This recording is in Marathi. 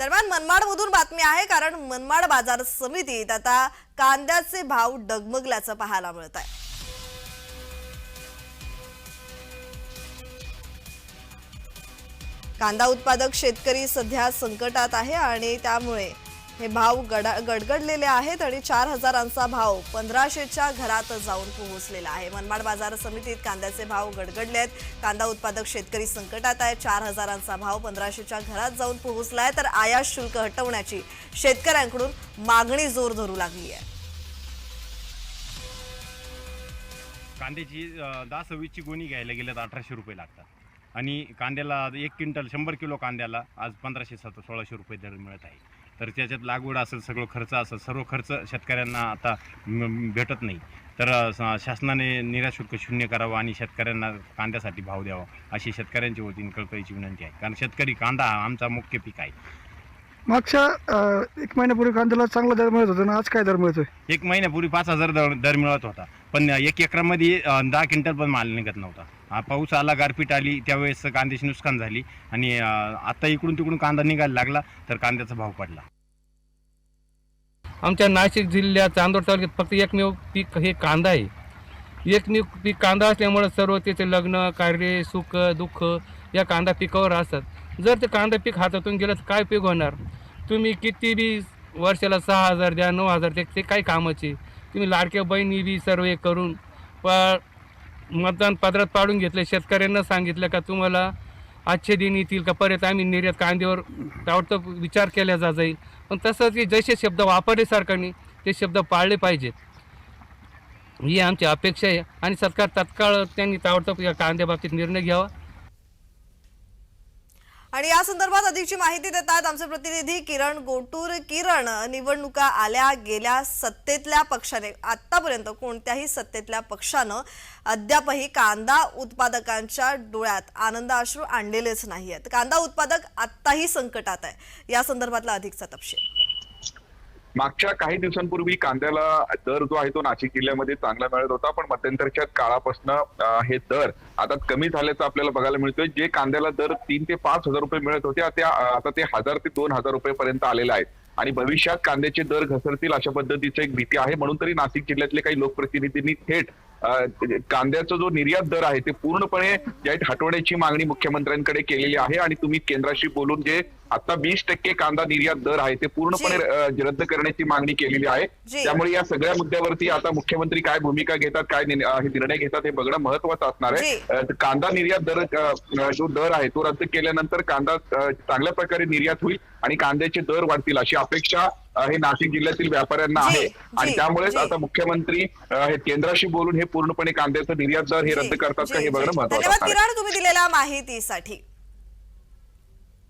दरम्यान मनमाडमधून बातमी आहे कारण मनमाड बाजार समितीत आता कांद्याचे भाव डगमगल्याचं पाहायला मिळत आहे कांदा उत्पादक शेतकरी सध्या संकटात आहे आणि त्यामुळे हे भाव गडा गडगडलेले आहेत आणि चार हजारांचा भाव पंधराशेच्या घरात जाऊन पोहोचलेला आहे. मनमाड बाजार समितीत कांद्याचे भाव गडगडले आहेत. कांदा उत्पादक शेतकरी संकटात आहे. चार हजारांचा भाव पंधराशेच्या घरात जाऊन पोहोचला आहे तर आयात शुल्क हटवण्याची शेतकऱ्यांकडून मागणी जोर धरू लागली आहे. कांद्याची दहा सव्वीसची गोणी घ्यायला गेलं तर अठराशे रुपये लागतात. आणि कांद्याला एक क्विंटल शंभर किलो कांद्याला आज पंधराशे सत सोळाशे रुपये दर मिळत आहे. तर त्याच्यात लागवड असेल सगळं खर्च असेल सर्व खर्च शेतकऱ्यांना आता भेटत नाही. तर शासनाने निर्यात शुल्क शून्य करावं आणि शेतकऱ्यांना कांद्यासाठी भाव द्यावा अशी शेतकऱ्यांच्या वतीने कळकळीची विनंती आहे. कारण शेतकरी कांदा हा आमचा मुख्य पीक आहे. मागच्या एक महिन्यापूर्वी कांद्याला चांगला दर मिळत होता ना आज काय दर मिळतोय एक महिन्यापूर्वी पाच हजार दर दर मिळत होता. पण एक एकरामध्ये दहा क्विंटल पण माल निघत नव्हता. पाऊस आला गारपीट आली त्यावेळेस कांद्याची नुकसान झाली आणि आता इकडून तिकडून कांदा निघायला लागला तर कांद्याचा भाव पडला. आमच्या नाशिक जिल्ह्यात चांदोड तालुक्यात फक्त एकमेव पीक हे कांदा आहे. एकमेव पीक कांदा असल्यामुळे सर्व त्याचे लग्न कार्य सुख दुःख या कांदा पिकावर असतात. जर ते कांदा पीक हातातून गेलं तर काय पीक होणार? तुम्ही किती बी वर्षाला सहा हजार द्या नऊ हजार द्या ते काय कामाचे. तुम्ही लाडक्या बहिणी बी सर्व करून प मतदान पत्रात पाडून घेतलं. शेतकऱ्यांना सांगितलं का तुम्हाला आजचे दिन येतील का? परत आम्ही निर्यात कांद्यावर ताबडतोब विचार केला जा जाईल. पण तसंच की जसे शब्द वापरले सरकारने ते शब्द पाळले पाहिजेत. ही आमची अपेक्षा आहे आणि सरकार तत्काळ त्यांनी ताबडतोब या कांद्याबाबतीत निर्णय घ्यावा. आणि या संदर्भात अधिकची माहिती देत आहेत आमचे प्रतिनिधी किरण गोटूर. किरण निवडणुका आल्या गेल्या सत्तेतल्या पक्षाने. आतापर्यंत कोणत्याही सत्तेतल्या पक्षानं अद्यापही कांदा उत्पादकांच्या डोळ्यात आनंदाश्रू आणलेलेच नाही आहेत कांदा उत्पादक आत्ताही संकटात आहे. या संदर्भातला अधिकचा तपशील. मागच्या काही दिवसांपूर्वी कांद्याला दर जो आहे तो नाशिक जिल्ह्यामध्ये चांगला मिळत होता पण मध्यंतरच्या काळापासून हे दर आता कमी झाल्याचं आपल्याला बघायला मिळतोय. जे कांद्याला दर तीन ते पाच हजार रुपये मिळत होते त्या आता ते हजार ते दोन हजार रुपये पर्यंत आलेले आहेत आणि भविष्यात कांद्याचे दर घसरतील अशा पद्धतीची एक भीती आहे. म्हणून तरी नाशिक जिल्ह्यातले काही लोकप्रतिनिधींनी थेट कांद्याचा जो निर्यात दर आहे ते पूर्णपणे हटवण्याची मागणी मुख्यमंत्र्यांकडे केलेली आहे आणि तुम्ही केंद्राशी बोलून जे आता वीस टक्के कांदा निर्यात दर आहे ते पूर्णपणे रद्द करण्याची मागणी केलेली आहे. त्यामुळे या सगळ्या मुद्द्यावरती आता मुख्यमंत्री काय भूमिका घेतात काय हे निर्णय घेतात हे बघणं महत्वाचं असणार आहे. कांदा निर्यात दर जो दर आहे तो रद्द केल्यानंतर कांदा चांगल्या प्रकारे निर्यात होईल आणि कांद्याचे दर वाढतील अशी अपेक्षा हे नाशिक जिल्ह्यातील व्यापाऱ्यांना आहे आणि त्यामुळेच. आता मुख्यमंत्री हे केंद्राशी बोलून हे पूर्णपणे कांद्याचं निर्यात दर हे रद्द करतात का हे बघणं. महत्वाचं आहे दिलेल्या माहितीसाठी